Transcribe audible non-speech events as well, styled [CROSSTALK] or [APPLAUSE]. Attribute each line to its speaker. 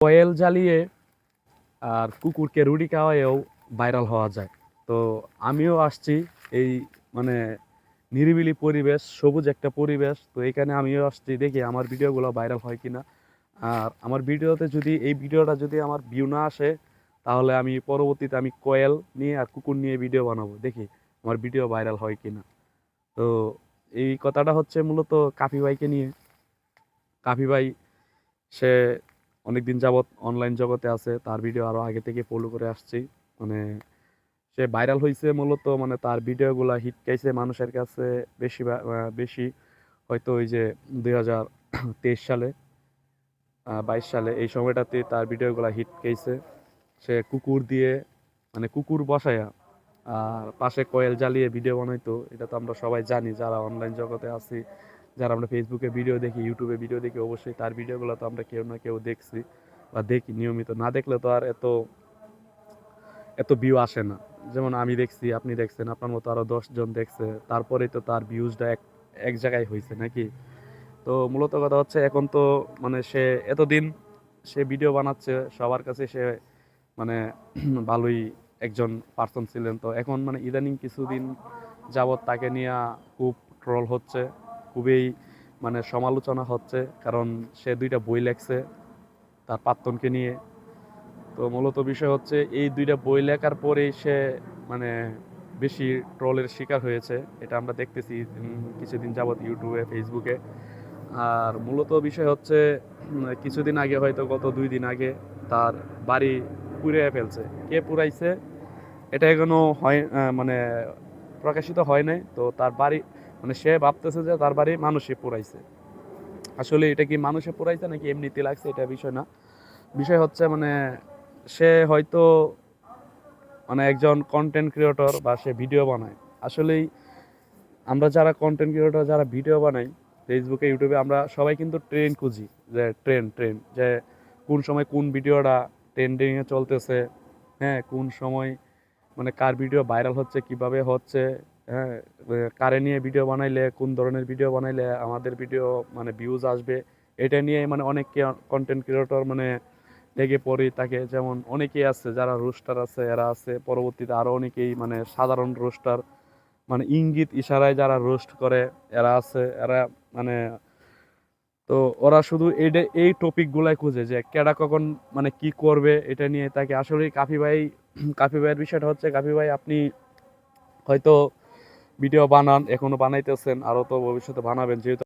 Speaker 1: Coil জ্বালিয়ে আর কুকুরকে রুটি খাওয়াইও ভাইরাল হওয়া যায়। তো আমিও আসছি এই মানে নিরিবিলি পরিবেশ, সবুজ একটা পরিবেশ। তো এখানে আমিও আসছি দেখি আমার ভিডিওগুলো ভাইরাল হয় কিনা। আর আমার ভিডিওতে যদি, এই ভিডিওটা যদি আমার ভিউ না আসে, তাহলে আমি পরবর্তীতে আমি কয়েল নিয়ে আর কুকুর নিয়ে ভিডিও বানাবো। দেখি আমার ভিডিও ভাইরাল হয় কি না তো এই কথাটা হচ্ছে মূলত কাফি ভাইকে নিয়ে। কাফি ভাই, সে অনেকদিন যাবৎ অনলাইন জগতে আছে। তার ভিডিও আরও আগে থেকে ফলো করে আসছি। মানে সে ভাইরাল হয়েছে মূলত মানে তার ভিডিওগুলো হিট খাইছে মানুষের কাছে বেশি বেশি। হয়তো ওই যে দুই হাজার তেইশ সালে বাইশ সালে এই সময়টাতে তার ভিডিওগুলো হিট খাইছে সে কুকুর দিয়ে মানে কুকুর বসায়া আর পাশে কয়েল জ্বালিয়ে ভিডিও বানাইতো। এটা তো আমরা সবাই জানি, যারা অনলাইন জগতে আছি যারা আমরা ফেসবুকে ভিডিও দেখি ইউটিউবে ভিডিও দেখি, অবশ্যই তার ভিডিওগুলো তো আমরা কেউ না কেউ দেখছি বা দেখি নিয়মিত। না দেখলে তো আর এত এত ভিউ আসে না। যেমন আমি দেখছি, আপনি দেখছেন, আপনার মতো আরও জন দেখছে, তারপরেই তো তার ভিউজটা এক এক জায়গায় হয়েছে নাকি? তো মূলত কথা হচ্ছে এখন তো মানে সে এতদিন সে ভিডিও বানাচ্ছে, সবার কাছে সে মানে [CLEARS THROAT] ভালোই একজন পার্সন ছিলেন। তো এখন মানে ইদানিং কিছুদিন যাবৎ তাকে নিয়ে খুব ট্রল হচ্ছে। খুবই মানে সমালোচনা হচ্ছে, কারণ সে দুইটা বই লেখছে তার প্রাক্তনকে নিয়ে। তো মূলত বিষয় হচ্ছে, এই দুইটা বই লেখার পরেই সে মানে বেশি ট্রলের শিকার হয়েছে। এটা আমরা দেখতেছি কিছুদিন যাবৎ ইউটিউবে, ফেসবুকে। আর মূলত বিষয় হচ্ছে কিছুদিন আগে হয়তো গত দুই দিন আগে তার বাড়ি পুড়ে ফেলছে। কে পুরাইছে এটা এখনও হয় মানে প্রকাশিত হয় নাই। তো তার বাড়ি মানে সে ভাবতেছে যে তার বাড়ি মানুষে পুরাইছে। আসলে এটা কি মানুষে পুরাইছে নাকি এমনিতে লাগছে এটা বিষয় না। বিষয় হচ্ছে মানে সে হয়তো মানে একজন কন্টেন্ট ক্রিয়েটর বা সে ভিডিও বানায়। আসলেই আমরা যারা কন্টেন্ট ক্রিয়েটর যারা ভিডিও বানাই ফেসবুকে ইউটিউবে আমরা সবাই কিন্তু ট্রেন্ড খুঁজি যে ট্রেন্ড ট্রেন্ড যে কোন সময় কোন ভিডিওটা ট্রেন্ডিংয়ে চলতেছে হ্যাঁ কোন সময় মানে কার ভিডিও ভাইরাল হচ্ছে, কীভাবে হচ্ছে হ্যাঁ কারে নিয়ে ভিডিও বানাইলে, কোন ধরনের ভিডিও বানাইলে আমাদের ভিডিও মানে ভিউজ আসবে, এটা নিয়ে মানে অনেক কন্টেন্ট ক্রিয়েটর মানে লেগে পড়ি তাকে যেমন অনেকেই আছে যারা রোস্টার আছে, এরা আছে, পরবর্তীতে আরও অনেকেই মানে সাধারণ রোস্টার মানে ইঙ্গিত ইশারায় যারা রোস্ট করে, এরা আছে, এরা মানে তো ওরা শুধু এইটা এই টপিক গুলাই খুঁজে যে কেডা কখন মানে কি করবে, এটা নিয়ে তাকে আসলে কাফি ভাই, কাফি ভাইয়ের বিষয়টা হচ্ছে, কাফি ভাই আপনি হয়তো ভিডিও বানান এখনও বানাইতেছেন আরও তো ভবিষ্যতে বানাবেন যেহেতু